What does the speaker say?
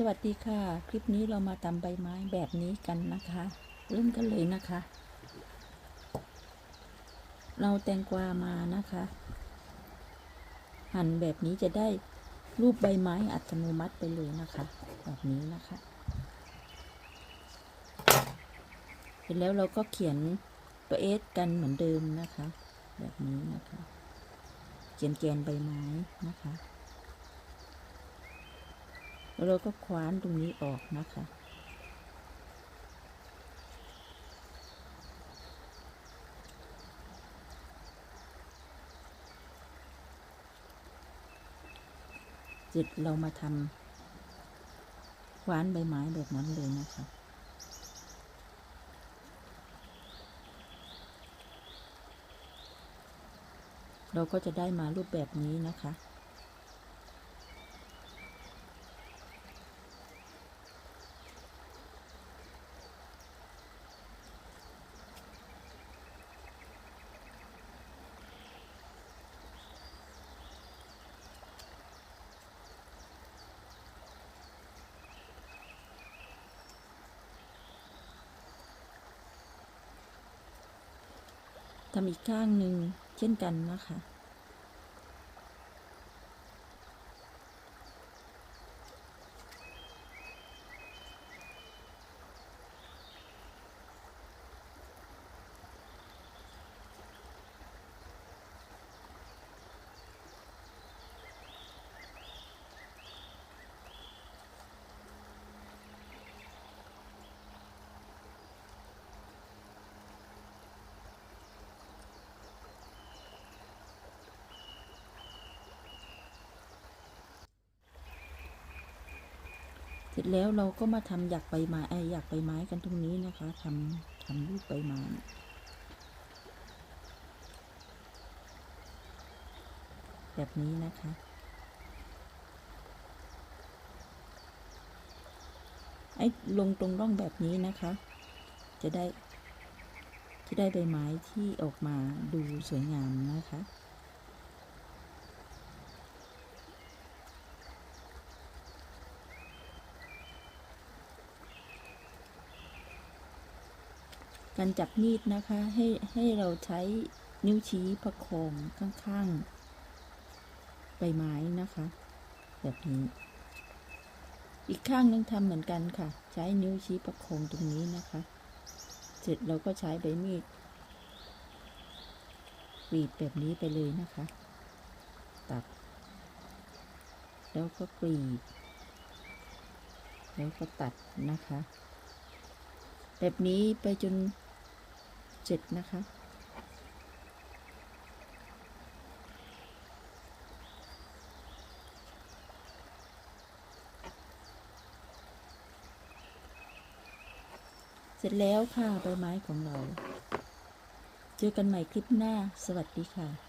สวัสดีค่ะ คลิปนี้เรามาทำใบไม้แบบนี้กันนะคะ เริ่มกันเลยนะคะ เราแตงกวามานะคะ หั่นแบบนี้จะได้รูปใบไม้อัตโนมัติไปเลยนะคะ แบบนี้นะคะเสร็จแล้วเราก็เขียนตัวเอสกันเหมือนเดิมนะคะ แบบนี้นะคะ เขียนแกนใบไม้นะคะ แล้วเราก็คว้านตรงนี้ออกนะคะ เสร็จเรามาทำคว้านใบไม้แบบนั้นเลยนะคะเราก็จะได้มารูปแบบนี้นะคะ ทำอีกข้างหนึ่งเช่นกันนะคะ สร็จแล้วเราก็มาทำหยักใบไม้ไอยหยักใบไม้กันตรงนี้นะคะทำทำรูปใบไม้แบบนี้นะคะไอ้ลงตรงร่องแบบนี้นะคะ จะได้ จะได้ใบไม้ที่ออกมาดูสวยงามนะคะ การจับมีดนะคะให้ให้เราใช้นิ้วชี้ประคองข้างๆ ใบไม้นะคะ แบบนี้ อีกข้างหนึงทำเหมือนกันค่ะ ใช้นิ้วชี้ประคองตรงนี้นะคะ เสร็จเราก็ใช้ใบมีดกรีดแบบนี้ไปเลยนะคะ ตัด แล้วก็กรีด แล้วก็ตัดนะคะ แบบนี้ไปจน เสร็จนะคะ เสร็จแล้วค่ะใบไม้ของเรา เจอกันใหม่คลิปหน้า สวัสดีค่ะ